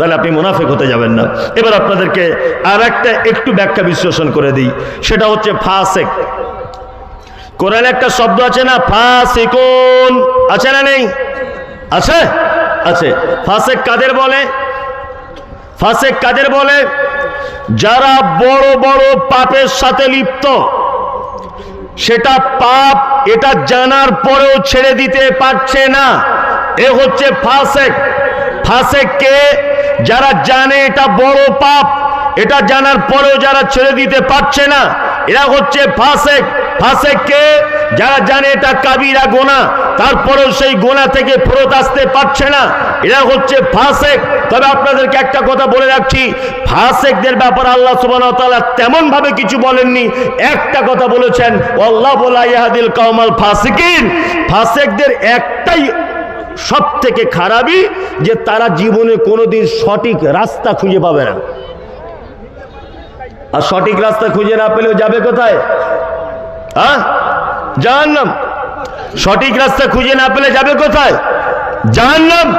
তাহলে আপনি মুনাফেক হতে যাবেন না। এবার আপনাদেরকে আর একটা একটু ব্যাখ্যা বিশ্লেষণ করে দিই। সেটা হচ্ছে ফাসেক। কোরআনে একটা শব্দ আছে না, ফাসিকুন। আছে না নেই? আছে? আছে। ফাসেক কাদের বলে? ফাসেক কাদের বলে? যারা বড় বড় পাপের সাথে লিপ্ত, সেটা পাপ, এটা জানার পরেও ছেড়ে দিতে পারছে না। এ হচ্ছে ফাসেক। ফাসেক কে যারা জানে এটা বড় পাপ, এটা জানার পরেও যারা ছেড়ে দিতে পারছে না, এরা হচ্ছে ফাসেক। ফাসেক কে যারা জানে এটা কাবিরা গোনা, তারপরেও সেই গোনা থেকে ফেরত আসতে পারছে না, এরা হচ্ছে ফাসেক। তবে আপনাদেরকে একটা কথা বলে রাখছি, ফাসেকদের ব্যাপারে আল্লাহ সুবহানাহু ওয়া তাআলা তেমন ভাবে কিছু বলেননি। একটা কথা বলেছেন আল্লাহ বলা ইহাদিল কাউমাল ফাসিকিন। ফাসেকদের একটাই সব থেকে খারাপই যে তারা জীবনে কোনোদিন সঠিক রাস্তা খুঁজে পাবে না। আর সঠিক রাস্তা খুঁজে না পেলেও যাবে কোথায়? হ্যাঁ জাহান্নাম। সঠিক রাস্তা খুঁজে না পেলে যাবে কোথায়? জাহান্নাম।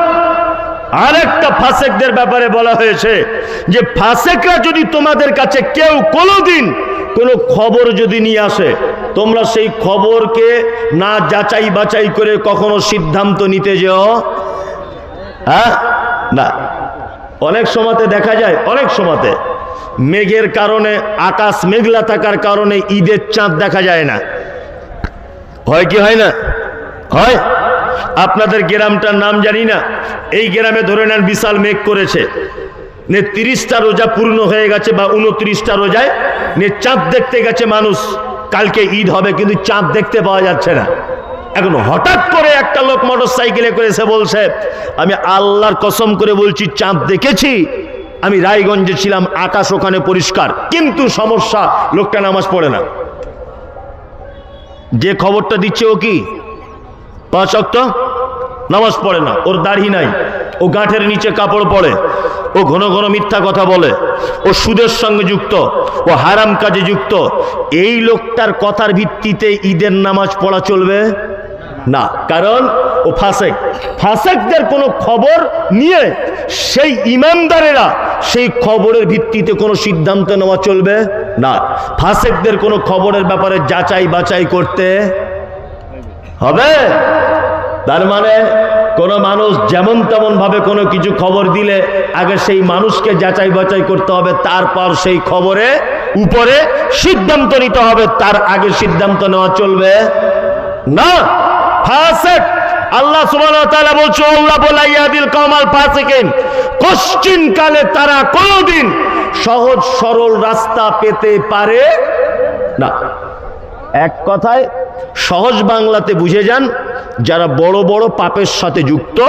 আর একটা ফাসেকদের ব্যাপারে বলা হয়েছে যে, ফাসেকরা যদি তোমাদের কাছে কেউ কোনোদিন কোনো খবর যদি নিয়ে আসে, তোমরা সেই খবরকে না যাচাই বাছাই করে কখনো সিদ্ধান্ত নিতে যেও? হ্যাঁ? না। অনেক সময়তে দেখা যায়, অনেক সময়তে মেঘের কারণে, আকাশ মেঘলা থাকার কারণে ঈদের চাঁদ দেখা যায় না। হয় কি হয় না? হয়? আপনাদের গ্রামটার নাম জানি না। এই গ্রামে ধরে নেন বিশাল মেঘ করেছে। নে তিরিশটা রোজা পূর্ণ হয়ে গেছে বা উনত্রিশটা রোজায়, নে চাঁদ দেখতে গেছে মানুষ, কালকে ঈদ হবে কিন্তু চাঁদ দেখতে পাওয়া যাচ্ছে না। এখন হঠাৎ করে একটা লোক মোটর সাইকেলে করে এসে বলছে, আমি আল্লাহর কসম করে বলছি, চাঁদ দেখেছি, আমি রায়গঞ্জে ছিলাম, আকাশ ওখানে পরিষ্কার, কিন্তু সমস্যা, লোকটা নামাজ পড়ে না। যে খবরটা দিচ্ছে ও কি? পাঁচ অক্ট নামাজ পড়ে না, ওর দাড়ি নাই, ও গাঁঠের নিচে কাপড় পরে ও ঘন ঘন মিথ্যা কথা বলে, ও সুদের সঙ্গে যুক্ত, ও হারাম কাজে যুক্ত, এই লোকটার কথার ভিত্তিতে ঈদের নামাজ পড়া চলবে? না, কারণ ও ফাসেক, ফাসেকদের কোনো খবর নিয়ে সেই ইমানদারেরা সেই খবরের ভিত্তিতে কোনো সিদ্ধান্ত নেওয়া চলবে? না, ফাসেকদের কোনো খবরের ব্যাপারে যাচাই বাছাই করতে হবে? তার মানে কোনো মানুষ যেমন তেমন ভাবে কোনো কিছু খবর দিলে, আগে সেই মানুষকে যাচাই বাচাই করতে হবে, তারপর সেই খবরে উপরে সিদ্ধান্ত নিতে হবে, তার আগে সিদ্ধান্ত নেওয়া চলবে না। ফাসেক, আল্লাহ সুবহানাহু বলছে, আল্লাহ বলা ইয়াদিল কওমাল ফাসিকিন। কোশ্চিন কালে তারা কোনোদিন সহজ সরল রাস্তা পেতে পারে না। এক কথায় সহজ বাংলাতে বুঝে যান, যারা বড় বড় পাপের সাথে যুক্ত,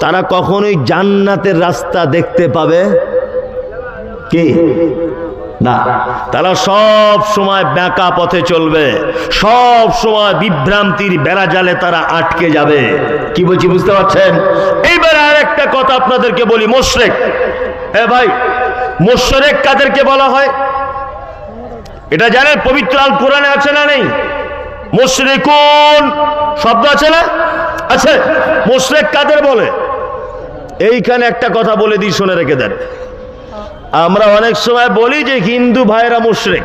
তারা কখনোই জান্নাতের রাস্তা দেখতে পাবে কি? না। তারা সব সময় ব্যাকা পথে চলবে, সব সময় বিভ্রান্তির বেড়াজালে তারা আটকে যাবে। কি বলছি, বুঝতে পারছেন? এইবার আর একটা কথা আপনাদেরকে বলি, মোশরেক। হ্যাঁ ভাই, মোশরেক কাদেরকে বলা হয়? এটা জানেন, পবিত্র আল কোরআনে আছে না নেই? মুশরিকুন। শব্দ আছে না? আছে। মুশরিক কাদের বলে? এইখানে একটা কথা বলে দিই, শুনে রেখে দেন। আমরা অনেক সময় বলি যে হিন্দু ভাইরা মুশরিক।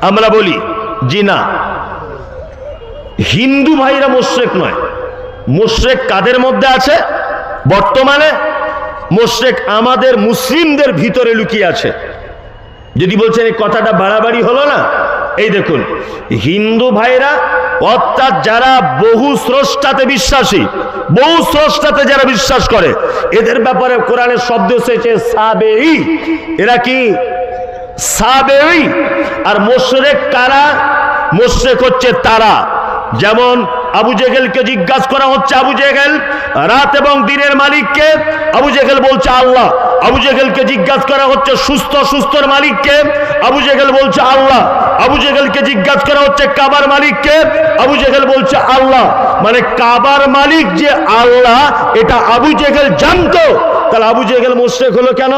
আমরা বলি, জি না। হিন্দু ভাইরা মুশরিক নয়। মুশরিক কাদের মধ্যে আছে? বর্তমানে মুশরিক আমাদের মুসলিমদের ভিতরে লুকিয়ে আছে। যদি বলছেন এই কথাটা বাড়াবাড়ি হলো না এই দেখুন, হিন্দু ভাইরা, অর্থাৎ যারা বহু স্রষ্টাতে বিশ্বাসী, বহু স্রষ্টাতে যারা বিশ্বাস করে, এদের ব্যাপারে কোরআনের শব্দ এসেছে সাবেই এরা কি? সাবে আর মোশরেক কারা? মোশরেক হচ্ছে তারা। যেমন আবু জেহেলকে জিজ্ঞাসা করা হচ্ছে আবু জেহেল, রাত এবং দিনের মালিককে, আবু জেহেল বলছে আল্লাহ। আবু জেহেলকে জিজ্ঞাসা করা হচ্ছে সুস্থ সুস্থর মালিককে, আবু জেহেল বলছে আল্লাহ। আবু জেহেলকে জিজ্ঞাসা করা হচ্ছে কাবার মালিককে, আবু জেহেল বলছে আল্লাহ। মানে কাবার মালিক যে আল্লাহ, এটা আবু জেহেল জানতো। তাহলে আবু জেহেল মুশরেক হলো কেন?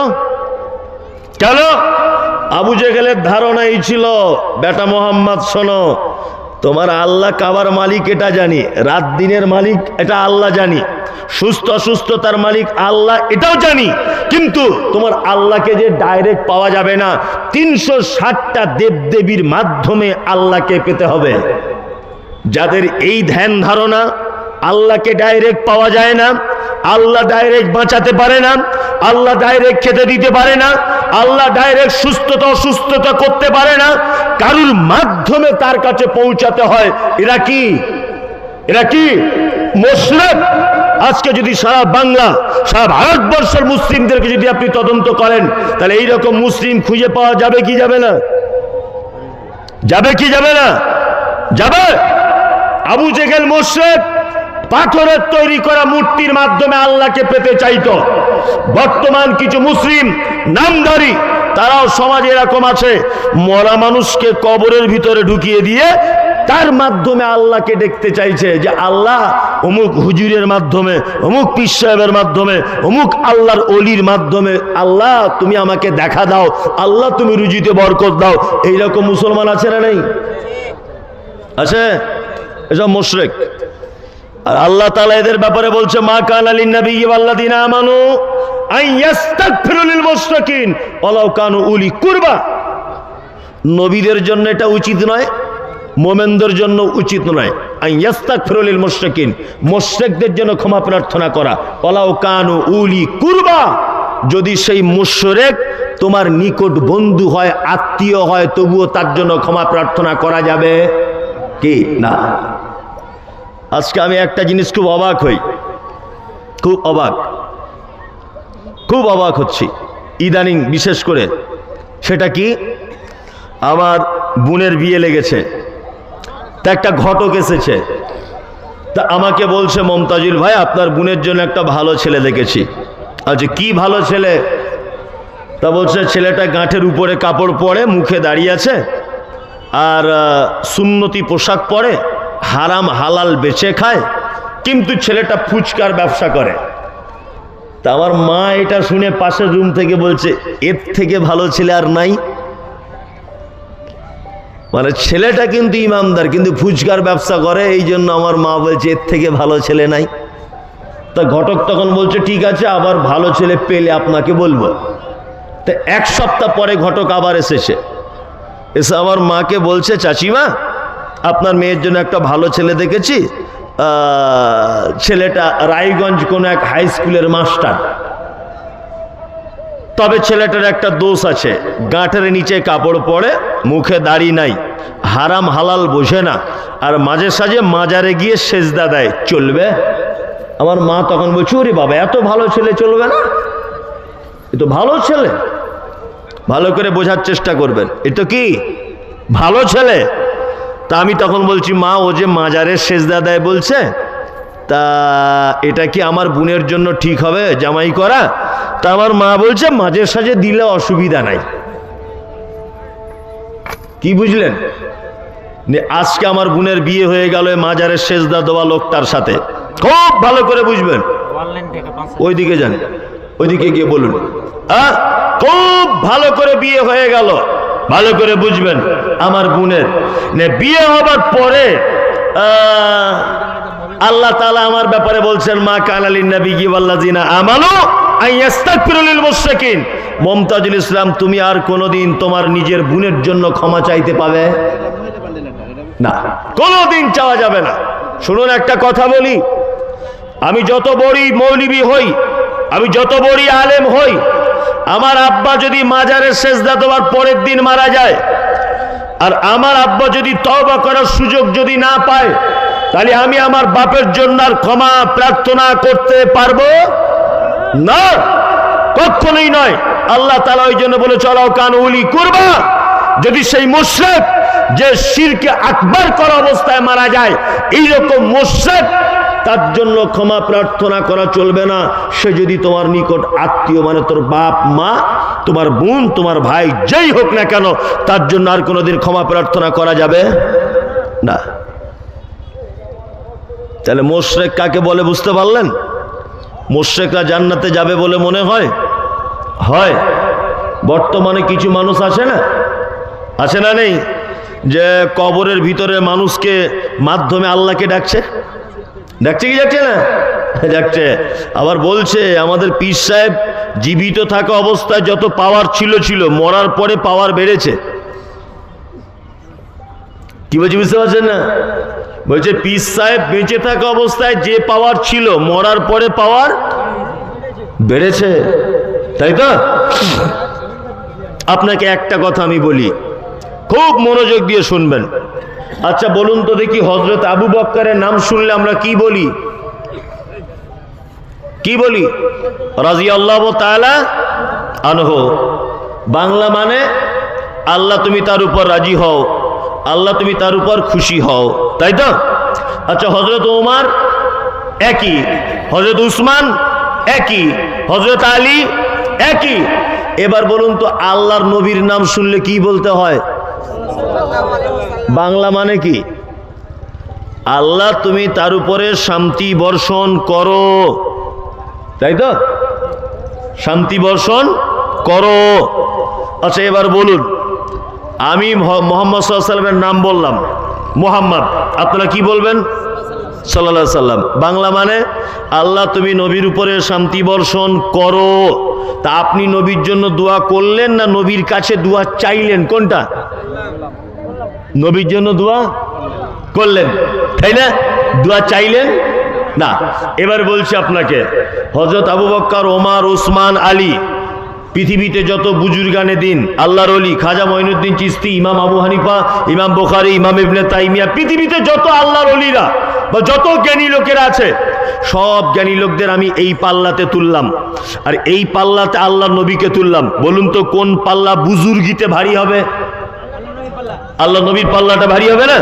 কেন? আবু জেহেলের ধারণা এই ছিল, বেটা মোহাম্মদ শোনো তোমার আল্লাহ কাবার মালিক এটা জানি, রাত দিনের মালিক এটা আল্লাহ জানি, সুস্থ অসুস্থতার মালিক আল্লাহ এটাও জানি, কিন্তু তোমার আল্লাহকে যে ডাইরেক্ট পাওয়া যাবে না, তিনশো ষাটটা দেবদেবীর মাধ্যমে আল্লাহকে পেতে হবে। যাদের এই ধ্যান ধারণা আল্লাহকে ডাইরেক্ট পাওয়া যায় না, আল্লাহ ডাইরেক্ট বাঁচাতে পারে না, আল্লাহ ডাইরেক্ট খেতে দিতে পারে না আল্লাহ ডাইরেক্ট সুস্থতা, অসুস্থতা করতে পারে না। কারুর মাধ্যমে তার কাছে পৌঁছাতে হয়। এরা কি? এরা কি? মোশরেক। আজকে যদি সারা বাংলা, সারা ভারতবর্ষের মুসলিমদেরকে যদি আপনি তদন্ত করেন, তাহলে এইরকম মুসলিম খুঁজে পাওয়া যাবে কি যাবে না? যাবে কি যাবে না? যাবে? আবু জেগেল মোশেক পাথরের তৈরি করা মূর্তির মাধ্যমে আল্লাহকে পেতে চাইত। বর্তমান কিছু মুসলিম, নামধারী, তারাও সমাজে এরকম আছে, মরা মানুষকে কবরের ভিতরে ঢুকিয়ে দিয়ে তার মাধ্যমে আল্লাহকে দেখতে চাইছে যে আল্লাহ অমুক হুজুরের মাধ্যমে, অমুক পীর সাহেবের মাধ্যমে, অমুক আল্লাহর অলির মাধ্যমে, আল্লাহ তুমি আমাকে দেখা দাও, আল্লাহ তুমি রুজিতে বরকত দাও। এইরকম মুসলমান আছে না নেই? আছে? এসব মুশরেক। আর আল্লাহ তালা এদের ব্যাপারে বলছে, মা কান আলিন নবী আমানু ওয়ালাউ কানু উলি কুরবা নবীদের জন্য এটা উচিত নয়, মোমেনদের জন্য উচিত নয় আন ইস্তাগফিরু লিল মুশরিকিন মুশরিকদের জন্য ক্ষমা প্রার্থনা করা ওয়ালাউ কানু উলি কুরবা যদি সেই মুশরেক তোমার নিকট বন্ধু হয়, আত্মীয় হয়, তবুও তার জন্য ক্ষমা প্রার্থনা করা যাবে কি? না। আজকে আমি একটা জিনিস খুব অবাক হই। খুব অবাক। খুব অবাক হচ্ছি। ইদানিং বিশেষ করে। সেটা কি? আমার বোনের বিয়ে লেগেছে। তা একটা ঘটক এসেছে। তা আমাকে বলছে, মমতাজুল ভাই, আপনার বোনের জন্য একটা ভালো ছেলে দেখেছি। আচ্ছা কি ভালো ছেলে? তা বলছে, ছেলেটা গাঁঠের উপরে কাপড় পরে, মুখে দাঁড়িয়ে আছে, আর সুন্নতি পোশাক পরে। হারাম হালাল বেচে খায়, কিন্তু ছেলেটা ফুচকার ব্যবসা করে। তা আমার মা এটা শুনে পাশের রুম থেকে বলছে, এর থেকে ভালো ছেলে আর নাই। মানে ছেলেটা কিন্তু ইমানদার, কিন্তু ফুচকার ব্যবসা করে, এই জন্য আমার মা বলছে, এর থেকে ভালো ছেলে নাই। তা ঘটক তখন বলছে, ঠিক আছে, আবার ভালো ছেলে পেলে আপনাকে বলব। তা এক সপ্তাহ পরে ঘটক আবার এসেছে। এসে আমার মাকে বলছে চাচিমা আপনার মেয়ের জন্য একটা ভালো ছেলে দেখেছি ছেলেটা রায়গঞ্জ কোনো এক হাই স্কুলের মাস্টার তবে ছেলেটার একটা দোষ আছে, গাঁটের নিচে কাপড় পরে, মুখে দাড়ি নাই, হারাম হালাল বোঝে না, আর মাঝে সাঝে মাজারে গিয়ে সেজদা দেয়, চলবে? আমার মা তখন বলছে, ওরে বাবা, এত ভালো ছেলে চলবে না? এ তো ভালো ছেলে। ভালো করে বোঝার চেষ্টা করবেন। এ তো কি? ভালো ছেলে? তা আমি তখন বলছি, মা, ও যে মাজারের সেজদা দেয় বলছে, তা এটা কি আমার বোনের জন্য ঠিক হবে জামাই করা? তা আমার মা বলছে, মাঝে সাঝে দিলে অসুবিধা নাই। কি বুঝলেন? আজকে আমার বোনের বিয়ে হয়ে গেল মাজারের সেজদা দেওয়া লোকটার সাথে। খুব ভালো করে বুঝবেন। ওইদিকে যান, ওইদিকে গিয়ে বলুন? খুব ভালো করে বিয়ে হয়ে গেল। ভালো করে বুঝবেন, আমার নে, বিয়ে হবার পরে আল্লাহ তাআলা আমার ব্যাপারে বলছেন, মা কানালিন নবী আইয়াস্তাগফিরুল মুশরিকিন মমতাজুল ইসলাম, তুমি আর কোনোদিন তোমার নিজের বোনের জন্য ক্ষমা চাইতে পাবে না, কোনোদিন চাওয়া যাবে না। শুনুন, একটা কথা বলি। আমি যত বড়ই মৌলবী হই, আমি যত বড়ই আলেম হই আমার আব্বা যদি মাজারের শেষদা দেওয়ার পরের দিন মারা যায়, আর আমার আব্বা যদি তওবা করার সুযোগ যদি না পায়, তাহলে আমি আমার বাপের জন্য আর ক্ষমা প্রার্থনা করতে পারব না। কখনোই নয়। আল্লাহ তালা ওই জন্য বলে চলাও কান উলি করবা। যদি সেই মুশরেক যে শিরকে আকবার করা অবস্থায় মারা যায়, এইরকম মুশরেক তার জন্য ক্ষমা প্রার্থনা করা চলবে না। সে যদি তোমার নিকট আত্মীয় মানে তোর বাপ, মা, তোমার বোন, তোমার ভাই, যেই হোক না কেন, তার জন্য আর কোনোদিন ক্ষমা প্রার্থনা করা যাবে না। তাহলে মোশরেক কাকে বলে বুঝতে পারলেন? মোশরেকরা জান্নাতে যাবে বলে মনে হয়? হয়। বর্তমানে কিছু মানুষ আছে না? আছে না নেই? যে কবরের ভিতরে মানুষকে মাধ্যমে আল্লাহকে ডাকছে? ডাকছে কি যাচ্ছে না? যাচ্ছে। আবার বলছে, আমাদের পীর সাহেব জীবিত থাকা অবস্থায় যত পাওয়ার ছিল ছিল, মরার পরে পাওয়ার বেড়েছে। কি বলছি বুঝতে পারছেন না? বলছে, পীর সাহেব বেঁচে থাকা অবস্থায় যে পাওয়ার ছিল, মরার পরে পাওয়ার বেড়েছে। তাই তো? আপনাকে একটা কথা আমি বলি খুব মনোযোগ দিয়ে শুনবেন। আচ্ছা বলুন তো দেখি হজরত আবু বক্কারের নাম শুনলে আমরা কি বলি? কি বলি? রাজি আল্লাহ আনহ। বাংলা মানে আল্লাহ তুমি তার উপর রাজি হও, আল্লাহ তুমি তার উপর খুশি হও, তাই তো? আচ্ছা হজরত ওমার একই হজরত উসমান একই হজরত আলী একই। এবার বলুন তো, আল্লাহর নবীর নাম শুনলে কি বলতে হয়? বাংলা মানে কি? আল্লাহ তুমি তার উপরে শান্তি বর্ষণ করো। তাই তো? শান্তি বর্ষণ করো। আচ্ছা এবার বলুন, আমি মোহাম্মদ সাল্লামের নাম বললাম। মোহাম্মদ, আপনারা কি বলবেন? সাল্লা সাল্লাম। বাংলা মানে আল্লাহ তুমি নবীর উপরে শান্তি বর্ষণ করো। তা আপনি নবীর জন্য দোয়া করলেন না নবীর কাছে দোয়া চাইলেন? কোনটা? নবীর জন্য দোয়া করলেন। তাই না? দোয়া চাইলেন? না। এবার বলছি আপনাকে হজরত আবু বক্কর ওমার ওসমান আলী পৃথিবীতে যত বুজুর্গানে দিন, আল্লাহর অলি খাজা মঈনুদ্দিন চিস্তি ইমাম আবু হানিফা, ইমাম বোখারি, ইমাম ইবনে তাইমিয়া, পৃথিবীতে যত আল্লাহর অলিরা বা যত জ্ঞানী লোকেরা আছে, সব জ্ঞানী লোকদের আমি এই পাল্লাতে তুললাম। আর এই পাল্লাতে আল্লাহর নবীকে তুললাম। বলুন তো, কোন পাল্লা বুজুর্গিতে ভারী হবে? আল্লাহ নবীর পাল্লাটা ভারী হবে না?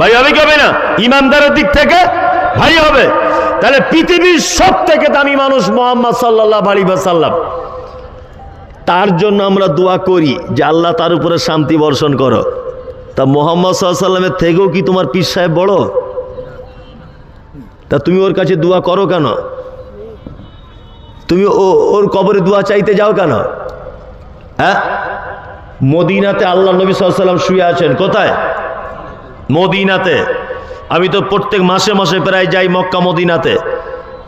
ভারী হবে কি হবে না? ইমানদারের দিক থেকে ভারী হবে। তাহলে পৃথিবীর সব থেকে দামি মানুষ মোহাম্মদ সাল্লাহ আলী সাল্লাম তার জন্য আমরা দোয়া করি যে আল্লাহ তার উপরে শান্তি বর্ষণ করো। তা মোহাম্মদ সাল্লামের থেকেও কি তোমার পীর সাহেব বড়? তা তুমি ওর কাছে দোয়া করো কেন? তুমি ও, ওর কবরে দোয়া চাইতে যাও কেন? হ্যাঁ? মদিনাতে আল্লাহ নবী সাল্লাম শুয়ে আছেন। কোথায়? মদিনাতে। আমি তো প্রত্যেক মাসে মাসে প্রায় যাই মক্কা মদিনাতে।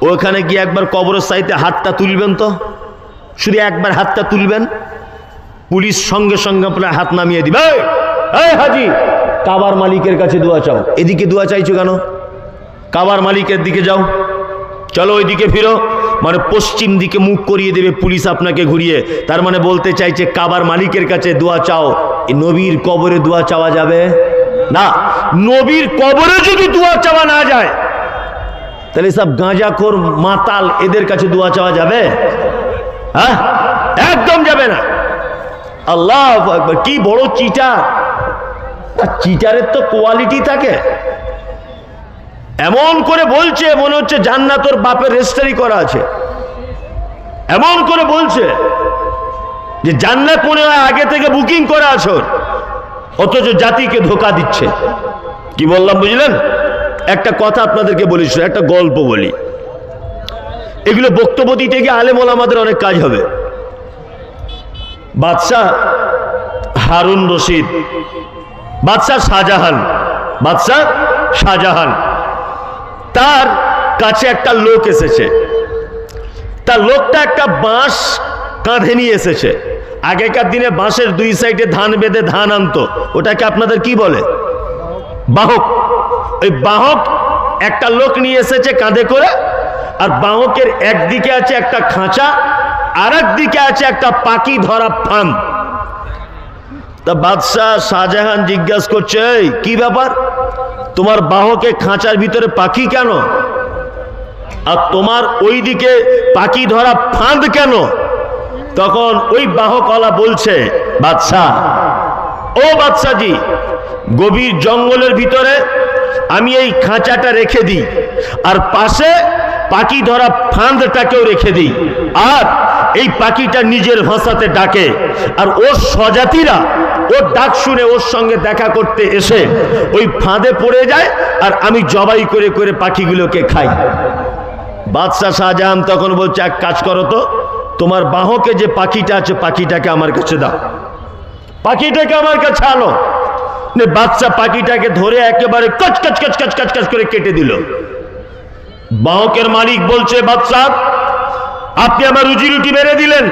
ওখানে গিয়ে একবার কবরের সাইতে হাতটা তুলবেন তো? শুধু একবার হাতটা তুলবেন পুলিশ সঙ্গে সঙ্গে আপনার হাত নামিয়ে দিবে। "এই, এই হাজি কাবার মালিকের কাছে দোয়া চাও। এদিকে দোয়া চাইছো কেন? কাবার মালিকের দিকে যাও। চলো ওইদিকে ফিরো। মানে পশ্চিম দিকে মুখ করিয়ে দেবে পুলিশ আপনাকে ঘুরিয়ে। তার মানে বলতে চাইছে কাবার মালিকের কাছে দোয়া চাও। নবীর কবরে দোয়া চাওয়া যাবে? না নবীর কবরে যদি দোয়া চাওয়া না যায় তাহলে সব গাঁজাখোর মাতাল এদের কাছে দোয়া চাওয়া যাবে? হ্যাঁ? একদম যাবে না। আল্লাহ, কি বড় চিটার চিটারের তো কোয়ালিটি থাকে। এমন করে বলছে, মনে হচ্ছে জান্নাত তোর বাপের রেজিস্টারি করা আছে। এমন করে বলছে যে জান্নাত মনে হয় আগে থেকে বুকিং করা আছে ওর। অথচ জাতিকে ধোকা দিচ্ছে। কি বললাম, বুঝলেন? একটা কথা আপনাদেরকে বলি একটা গল্প বলি। এগুলো বক্তব্য দিতে গিয়ে আলেমল আমাদের অনেক কাজ হবে। বাদশাহ হারুন রশিদ, বাদশাহ শাহজাহান বাদশাহ শাহজাহান, তার কাছে একটা লোক এসেছে। তার লোকটা একটা বাঁশ কাঁধে নিয়ে এসেছে। আগেকার দিনে বাঁশের দুই সাইডে ধান বেঁধে ধান আনতো। ওটাকে আপনাদের কি বলে? বাহক। ওই বাহক একটা লোক নিয়ে এসেছে কাঁধে করে আর বাহকের একদিকে আছে একটা খাঁচা আর দিকে আছে একটা পাখি ধরা ফান তা বাদশাহ শাহজাহান জিজ্ঞাসা করছে কি ব্যাপার? তোমার বাহকে খাঁচার ভিতরে পাখি কেন? আর তোমার ওইদিকে পাখি ধরা ফাঁদ কেন? তখন ওই বাহকওয়ালা বলছে, বাদশাহ, ও বাদশাজি গভীর জঙ্গলের ভিতরে আমি এই খাঁচাটা রেখে দিই, আর পাশে পাখি ধরা ফাঁদটাকেও রেখে দিই। আর এই পাখিটা নিজের ভাষাতে ডাকে। আর ওর স্বজাতিরা ওর ডাক শুনে ওর সঙ্গে দেখা করতে এসে ওই ফাঁদে পড়ে যায় আর আমি জবাই করে করে পাখিগুলোকে খাই। বাদশাহ শাহজাহান তখন বলছে, এক কাজ করো তো, তোমার বাহকে যে পাখিটা আছে, পাখিটাকে আমার কাছে দাও। পাখিটাকে আমার কাছে আনো। বাচ্চা পাখিটাকে ধরে একেবারে কচ কচ কচ কচ কচ কচ করে কেটে দিল। বাহকের মালিক বলছে বাচ্চা আপনি আমার রুজি রুটি মেরে দিলেন।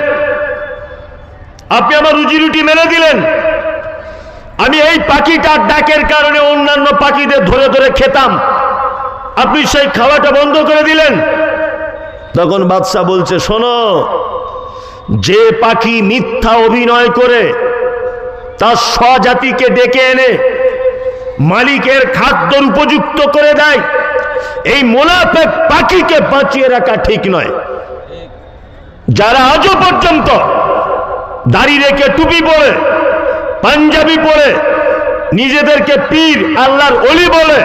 আপনি আমার রুজি রুটি মেরে দিলেন। আমি এই পাখিটার ডাকের কারণে অন্যান্য পাখিদের ধরে ধরে খেতাম। আপনি সেই খাওয়াটা বন্ধ করে দিলেন। তখন বাদশাহ বলছে, শোনো, যে পাখি মিথ্যা অভিনয় করে, তার স্বজাতিকে ডেকে এনে মালিকের খাদ্যর উপযুক্ত করে দেয় এই মোনাফেক পাখিকে বাঁচিয়ে রাখা ঠিক নয়। যারা আজও পর্যন্ত দাড়ি রেখে টুপি পরে, পাঞ্জাবি পরে, নিজেদেরকে পীর, আল্লাহর অলি বলে,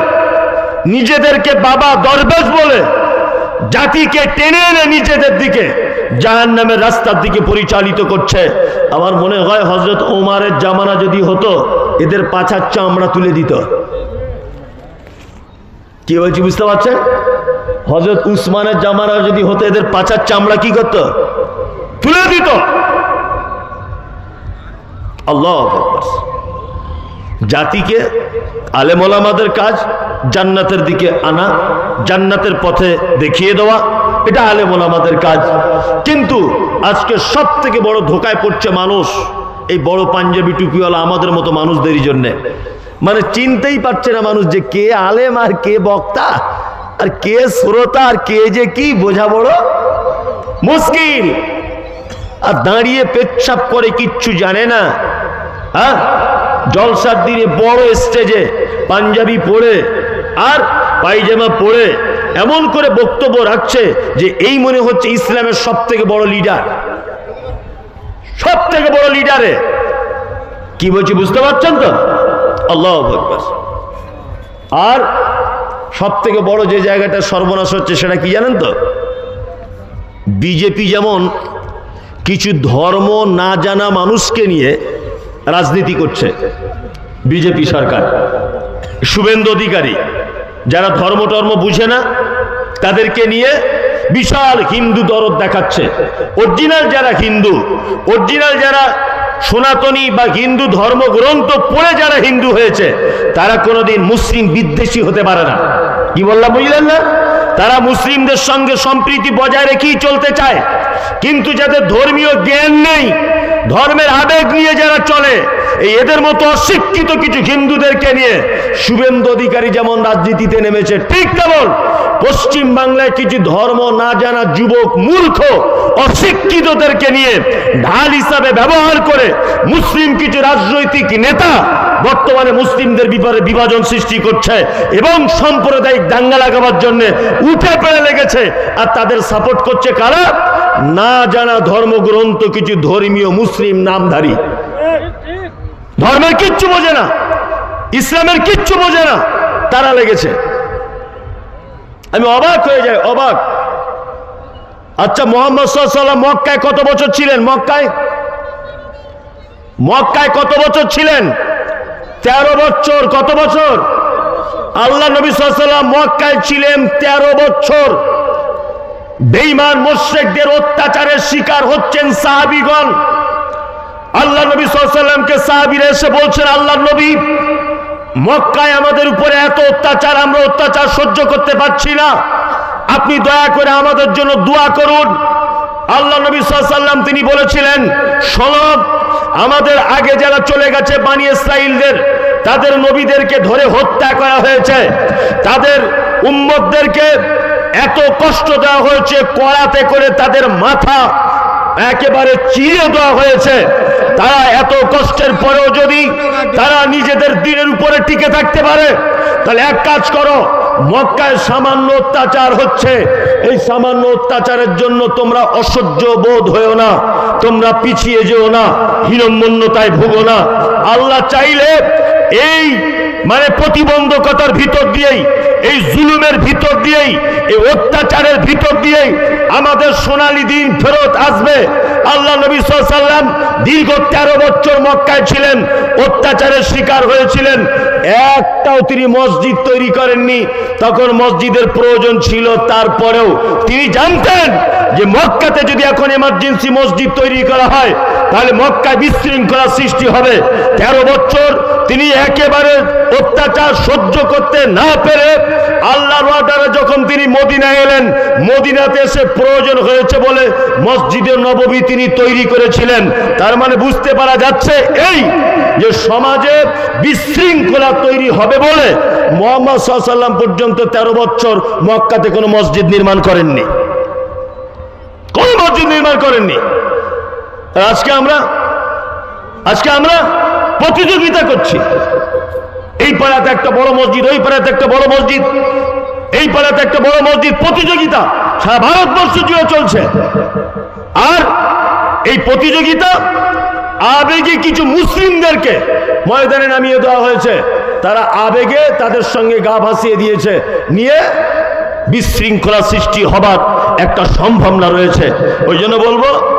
নিজেদেরকে বাবা দরবেশ বলে, জাতিকে টেনে এনে নিজেদের দিকে জাহান নামের রাস্তার দিকে পরিচালিত করছে। আমার মনে হয় হজরত ওমারের জামানা যদি হতো, এদের পাছার চামড়া তুলে দিত। কি বলছি বুঝতে পারছেন? হজরত উসমানের জামানা যদি হতো, এদের পাচার চামড়া কি করত? তুলে দিত। আল্লাহ জাতিকে, আলেমলামাদের কাজ, জান্নাতের দিকে আনা, জান্নাতের পথে দেখিয়ে দেওয়া, এটা আলেমলামাদের কাজ। কিন্তু আজকে সব থেকে বড় ধোকায় পড়ছে মানুষ, এই বড় পাঞ্জাবি টুপিওয়ালা আমাদের মতো মানুষদেরই জন্যে। মানে চিনতেই পারছে না মানুষ যে কে আলেম আর কে বক্তা, আর কে শ্রোতা আর কে যে কি, বোঝা বড় মুশকিল। আর দাঁড়িয়ে পেচ্ছাপ করে কিচ্ছু জানে না। হ্যাঁ? জলসার দিনে বড় স্টেজে পাঞ্জাবি পরে আর পায়জামা পরে এমন করে বক্তব্য রাখছে যে এই মনে হচ্ছে ইসলামের সব থেকে বড় লিডার সব থেকে বড় লিডারে কি বলছি, বুঝতে পারছেন তো? আল্লাহ। আর সব থেকে বড় যে জায়গাটা সর্বনাশ হচ্ছে সেটা কি জানেন তো বিজেপি যেমন কিছু ধর্ম না জানা মানুষকে নিয়ে রাজনীতি করছে, বিজেপি সরকার, শুভেন্দু অধিকারী, যারা ধর্ম টর্ম বুঝে না, তাদেরকে নিয়ে বিশাল হিন্দু দরদ দেখাচ্ছে অরিজিনাল যারা হিন্দু, অরিজিনাল যারা সনাতনী বা হিন্দু ধর্মগ্রন্থ পড়ে যারা হিন্দু হয়েছে, তারা কোনোদিন মুসলিম বিদ্বেষী হতে পারে না। কি বললাম বুঝলেন না? তারা মুসলিমদের সঙ্গে সম্প্রীতি বজায় রেখেই চলতে চায়। কিন্তু যাদের ধর্মীয় জ্ঞান নেই ধর্মের আবেগ নিয়ে যারা চলে, এই এদের মতো অশিক্ষিত কিছু হিন্দুদেরকে নিয়ে শুভেন্দু অধিকারী যেমন রাজনীতিতে নেমেছে, ঠিক তেমন পশ্চিম বাংলায় কিছু ধর্ম না জানা যুবক, মূর্খ, অশিক্ষিতদেরকে নিয়ে ঢাল হিসাবে ব্যবহার করে মুসলিম কিছু রাজনৈতিক নেতা বর্তমানে মুসলিমদের বিপরে বিভাজন সৃষ্টি করছে এবং সাম্প্রদায়িক দাঙ্গা লাগাবার জন্য উঠে পড়ে লেগেছে আর তাদের সাপোর্ট করছে কারা? না জানা ধর্মগ্রন্থ কিছু ধর্মীয় মুসলিম নামধারী। ধর্মের কিচ্ছু বোঝে না, ইসলামের কিচ্ছু বোঝে না, তারা লেগেছে। আমি অবাক হয়ে যাই, অবাক। আচ্ছা মোহাম্মদ সাল্লাম মক্কায় কত বছর ছিলেন মক্কায়? মক্কায় কত বছর ছিলেন? তেরো বছর, কত বছর? আল্লাহ নবী সাল্লাম মক্কায় ছিলেন তেরো বছর। বেইমান মোশেকদের অত্যাচারের শিকার হচ্ছেন সাহাবিগণ। আল্লাহ নবী সাল্লামকে সাহাবিরা এসে বলছেন, আল্লাহ নবী, মক্কায় আমাদের উপরে এত অত্যাচার, আমরা অত্যাচার সহ্য করতে পারছি না। আপনি দয়া করে আমাদের জন্য দোয়া করুন। আল্লাহ নবী সাল্লাম তিনি বলেছিলেন সনব আমাদের আগে যারা চলে গেছে বানি ইসরাইলদের তাদের নবীদেরকে ধরে হত্যা করা হয়েছে। তাদের উম্মতদেরকে এত কষ্ট দেওয়া হয়েছে, কড়াতে করে তাদের মাথা একেবারে চিরে দেওয়া হয়েছে। তারা এত কষ্টের পরেও যদি তারা নিজেদের দিনের উপরে টিকে থাকতে পারে, তাহলে এক কাজ করো, মক্কায় সামান্য অত্যাচার হচ্ছে। এই সামান্য অত্যাচারের জন্য তোমরা অসহ্য বোধ হয়েও না, তোমরা পিছিয়ে যেও না হীনম্মন্যতায় ভুগো না। আল্লাহ চাইলে এই মানে প্রতিবন্ধকতার ভিতর দিয়েই, এই জুলুমের ভিতর দিয়েই, এই অত্যাচারের ভিতর দিয়েই আমাদের সোনালী দিন ফেরত আসবে। আল্লাহ নবী সাল্লাম দীর্ঘ তেরো বছর মক্কায় ছিলেন, অত্যাচারের শিকার হয়েছিলেন। একটাও তিনি মসজিদ তৈরি করেননি। তখন মসজিদের প্রয়োজন ছিল, তারপরেও তিনি জানতেন যে মক্কাতে যদি এখন এমার্জেন্সি মসজিদ তৈরি করা হয় তাহলে মক্কায় বিশৃঙ্খলা সৃষ্টি হবে। তেরো বছর তিনি একেবারে অত্যাচার সহ্য করতে না পেরে আল্লাহর অর্ডারে যখন তিনি মদিনা এলেন, মদিনাতে এসে প্রয়োজন হয়েছে বলে মসজিদের নববী তিনি তৈরি করেছিলেন। তার মানে বুঝতে পারা যাচ্ছে এই যে সমাজে বিশৃঙ্খলা তৈরি হবে বলে মোহাম্মদ সাল্লাম পর্যন্ত তেরো বছর মক্কাতে কোনো মসজিদ নির্মাণ করেননি। কোন মসজিদ নির্মাণ করেননি। আজকে আমরা আজকে আমরা প্রতিযোগিতা করছি। এই পাড়াতে একটা বড় মসজিদ, ওই পাড়াতে একটা বড় মসজিদ, এই পাড়াতে একটা বড় মসজিদ, প্রতিযোগিতা। সারা ভারতবর্ষ জুড়ে চলছে। আর এই প্রতিযোগিতা আবেগে কিছু মুসলিমদেরকে ময়দানে নামিয়ে দেওয়া হয়েছে। তারা আবেগে তাদের সঙ্গে গা ভাসিয়ে দিয়েছে। নিয়ে বিশৃঙ্খলা সৃষ্টি হবার একটা সম্ভাবনা রয়েছে। ওই জন্য বলব